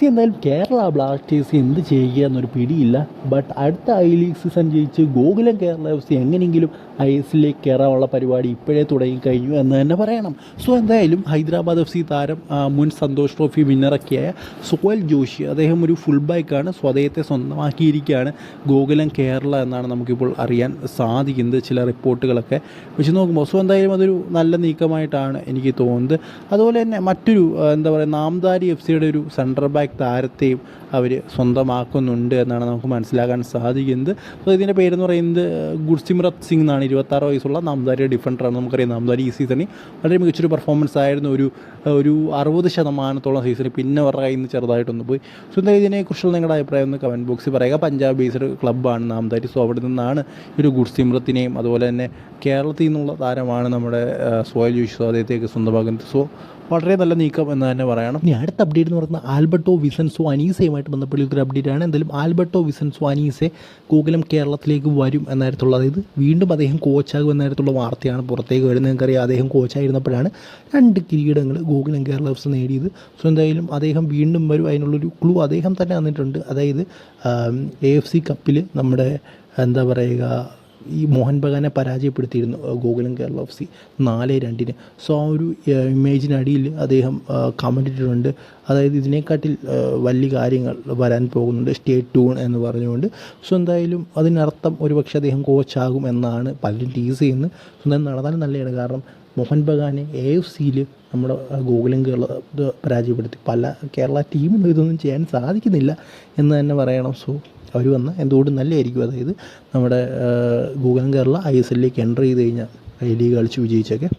C എന്തായാലും Kerala Blasters എന്ത് ചെയ്യുക എന്നൊരു പിടിയില്ല. ബട്ട് അടുത്ത ഐ ലീഗ് സീസൺ ജയിച്ച് ഗോകുലം കേരള എഫ് സി എങ്ങനെയെങ്കിലും ഐ എസിലേക്ക് കയറാനുള്ള പരിപാടി ഇപ്പോഴേ തുടങ്ങിക്കഴിഞ്ഞു എന്ന് തന്നെ പറയണം. സോ എന്തായാലും ഹൈദരാബാദ് എഫ് സി താരം മുൻ സന്തോഷ് ട്രോഫി വിന്നറൊക്കെയായ സോയൽ ജോഷി അദ്ദേഹം ഒരു ഫുൾ ബാക്കാണ് സോ അദ്ദേഹത്തെ സ്വന്തമാക്കിയിരിക്കുകയാണ് ഗോകുലം കേരള എന്നാണ് നമുക്കിപ്പോൾ അറിയാൻ സാധിക്കുന്നത് ചില റിപ്പോർട്ടുകളൊക്കെ. വെച്ച് നോക്കുമ്പോൾ സോ എന്തായാലും അതൊരു നല്ല നീക്കമായിട്ടാണ് എനിക്ക് തോന്നുന്നത്. അതുപോലെ തന്നെ മറ്റൊരു എന്താ പറയുക നാംദാരി എഫ് സിയുടെ ഒരു സെൻട്രൽ ബാക്ക് താരത്തെയും അവർ സ്വന്തമാക്കുന്നുണ്ട് എന്നാണ് നമുക്ക് മനസ്സിലാക്കാൻ സാധിക്കുന്നത്. സോ ഇതിന്റെ പേരെന്ന് പറയുന്നത് ഗുർസിമ്രത് സിംഗ് എന്നാണ്. ഇരുപത്താറ് വയസ്സുള്ള നാംദാരി ഡിഫൻഡറാണ് നമുക്കറിയാം നാംദാരി ഈ സീസണിൽ വളരെ മികച്ചൊരു പെർഫോമൻസ് ആയിരുന്നു. ഒരു ഒരു അറുപത് ശതമാനത്തോളം സീസണിൽ പിന്നെ അവരുടെ കയ്യിൽ നിന്ന് ചെറുതായിട്ടൊന്ന് പോയി. സോ എന്തായാലും ഇതിനെക്കുറിച്ചുള്ള നിങ്ങളുടെ അഭിപ്രായം ഒന്ന് കമന്റ് ബോക്സിൽ പറയുക. പഞ്ചാബ് ബേസ്ഡ് ക്ലബ്ബാണ് നാംദാരി. സോ അവിടെ നിന്നാണ് ഒരു ഗുർസിമ്രത്തിനെയും അതുപോലെ തന്നെ കേരളത്തിൽ നിന്നുള്ള താരമാണ് നമ്മുടെ സോയൽ യൂഷ് അദ്ദേഹത്തേക്ക് സ്വന്തമാക്കുന്നത്. സോ വളരെ നല്ല നീക്കം എന്ന് തന്നെ പറയണം. ഇനി അടുത്ത അപ്ഡേറ്റ് എന്ന് പറയുന്നത് ആൽബർട്ടോ വിസൻസോ അനീസയുമായിട്ട് ബന്ധപ്പെട്ട ഒരു അപ്ഡേറ്റ് ആണ് എന്തായാലും ആൽബർട്ടോ വിസൻസോ അനീസെ ഗോകുലം കേരളത്തിലേക്ക് വരും എന്നായിരത്തുള്ള അതായത് വീണ്ടും അദ്ദേഹം കോച്ചാകും എന്നായിരത്തുള്ള വാർത്തയാണ് പുറത്തേക്ക് വരുന്നത്. നിങ്ങൾക്കറിയാം അദ്ദേഹം കോച്ചായിരുന്നപ്പോഴാണ് രണ്ട് കിരീടങ്ങൾ ഗോകുലം കേരള എഫ് നേടിയത്. സോ എന്തായാലും അദ്ദേഹം വീണ്ടും വരും. അതിനുള്ളൊരു ക്ലൂ അദ്ദേഹം തന്നെ തന്നിട്ടുണ്ട്. അതായത് എ എഫ് സി കപ്പിൽ നമ്മുടെ എന്താ പറയുക ഈ മോഹൻ ബഗാനെ പരാജയപ്പെടുത്തിയിരുന്നു ഗോകുലം കേരള എഫ് സി നാല് രണ്ടിന്. സോ ആ ഒരു ഇമേജിനടിയിൽ അദ്ദേഹം കമന്റ് ഇട്ടിട്ടുണ്ട്. അതായത് ഇതിനെക്കാട്ടിൽ വലിയ കാര്യങ്ങൾ വരാൻ പോകുന്നുണ്ട് സ്റ്റേ ടൂൺ എന്ന് പറഞ്ഞുകൊണ്ട്. സോ എന്തായാലും അതിനർത്ഥം ഒരുപക്ഷെ അദ്ദേഹം കോച്ചാകും എന്നാണ് പലരും ടീസ് ചെയ്യുന്നത്. സോ എന്തായാലും നടന്നാലും നല്ലതാണ്. കാരണം മോഹൻ ബഗാനെ എ എഫ് സിയിൽ നമ്മുടെ ഗോകുലം കേരള പരാജയപ്പെടുത്തി. പല കേരള ടീമിനും ഇതൊന്നും ചെയ്യാൻ സാധിക്കുന്നില്ല എന്ന് തന്നെ പറയണം. സോ അവർ വന്നാൽ എന്തുകൊണ്ടും നല്ലതായിരിക്കും? അതായത് നമ്മുടെ ഗൂഗൻ കേരള ഐ എസ് എല്ലിലേക്ക് എന്റർ ചെയ്ത് കഴിഞ്ഞാൽ ഐ ലീഗ് കളിച്ച് വിജയിച്ചൊക്കെ